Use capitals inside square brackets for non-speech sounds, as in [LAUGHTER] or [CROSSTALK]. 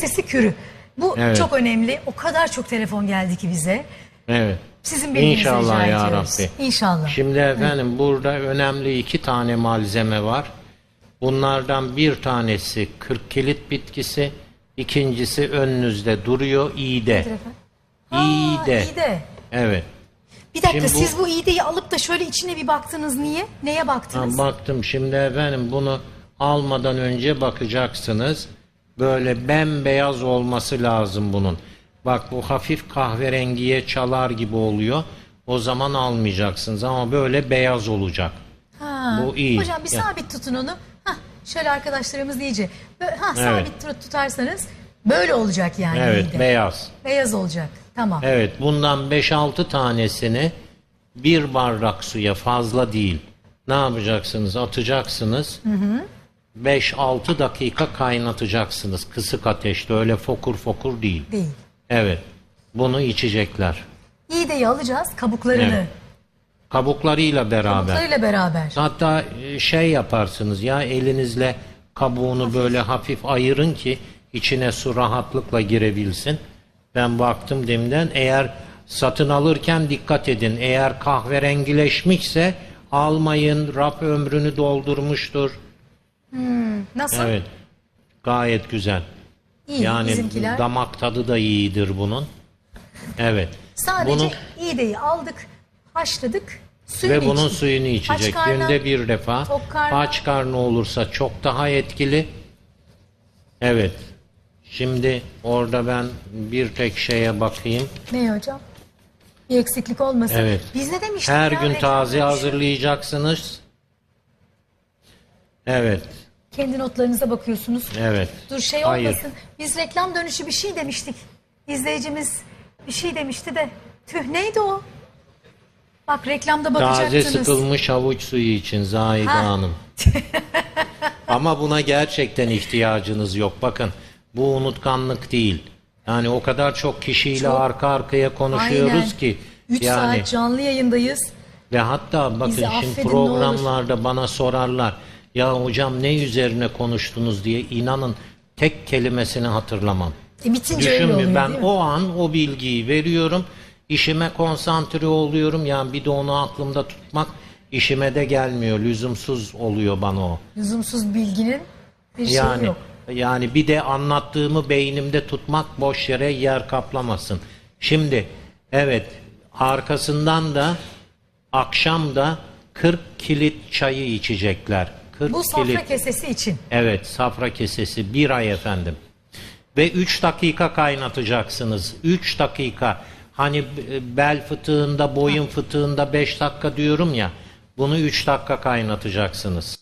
sesi kürü. Bu Evet. çok önemli. O kadar çok telefon geldi ki bize. Evet. Sizin bilginizi İnşallah rica ya ediyoruz. Rabbi. İnşallah. Şimdi efendim burada önemli iki tane malzeme var. Bunlardan bir tanesi 40 kilit bitkisi, ikincisi önünüzde duruyor iğde. Aa, İğde. İğde. Evet. Bir dakika Şimdi bu- siz bu iğdeyi alıp da şöyle içine bir baktınız niye? Neye Ha, baktınız? baktım şimdi efendim bunu almadan önce bakacaksınız. Böyle bembeyaz olması lazım bunun. Bak bu hafif kahverengiye çalar gibi oluyor. O zaman almayacaksınız ama böyle beyaz olacak. Ha. Bu iyi. Hocam bir Ya. sabit tutun onu. Hah, şöyle arkadaşlarımız iyice. Böyle, ha. Sabit tut- tutarsanız böyle olacak yani Evet iğde. beyaz. Beyaz olacak. Tamam. Evet bundan 5-6 tanesini bir bardak suya fazla değil. Ne yapacaksınız? Atacaksınız. 5-6 dakika kaynatacaksınız. Kısık ateşte öyle fokur fokur değil. Değil. Evet. Bunu içecekler. İğdeyi alacağız kabuklarını. Evet. Kabuklarıyla beraber. Kabuklarıyla beraber. Hatta e, şey yaparsınız ya elinizle kabuğunu böyle hafif ayırın ki içine su rahatlıkla girebilsin. Ben baktım demden eğer satın alırken dikkat edin. Eğer kahverengileşmişse almayın. Raf ömrünü doldurmuştur. Nasıl? Evet. Gayet güzel. İyi yani bizimkiler. damak tadı da iyidir bunun. Evet. Sadece Bunu- iğdeyi aldık, haşladık, suyunu Ve bunun içtik. suyunu Aç içecek. karnına- Günde bir defa. tok karnına- Aç karnı olursa çok daha etkili. Evet. Şimdi orada ben bir tek şeye bakayım. Ne hocam? Bir eksiklik olmasın. Evet. Biz ne demiştik Her ya gün reklam taze dönüşü? hazırlayacaksınız. Evet. Kendi notlarınıza bakıyorsunuz. Evet. Dur şey Hayır. olmasın. Biz reklam dönüşü bir şey demiştik. İzleyicimiz bir şey demişti de. Tüh neydi o? Bak reklamda Taze bakacaktınız. sıkılmış havuç suyu için Zahide Ha. Hanım. [LAUGHS] Ama buna gerçekten ihtiyacınız yok. Bakın bu unutkanlık değil. Yani o kadar çok kişiyle Çok. arka arkaya konuşuyoruz Aynen. ki. 3 yani saat canlı yayındayız. Ve hatta bakın Bizi şimdi programlarda bana sorarlar. Ya hocam ne üzerine konuştunuz diye inanın tek kelimesini hatırlamam. E bitince öyle oluyor ben o an o bilgiyi veriyorum. işime konsantre oluyorum. Yani bir de onu aklımda tutmak işime de gelmiyor. Lüzumsuz oluyor bana o. Lüzumsuz bilginin bir şeyi Yani yok. yani bir de anlattığımı beynimde tutmak boş yere yer kaplamasın. Şimdi evet arkasından da akşam da 40 kilit çayı içecekler. 40 Bu safra kilit. kesesi için. Evet safra kesesi bir ay efendim. Ve 3 dakika kaynatacaksınız. 3 dakika. Hani e, bel fıtığında, boyun fıtığında 5 dakika diyorum ya. Bunu 3 dakika kaynatacaksınız.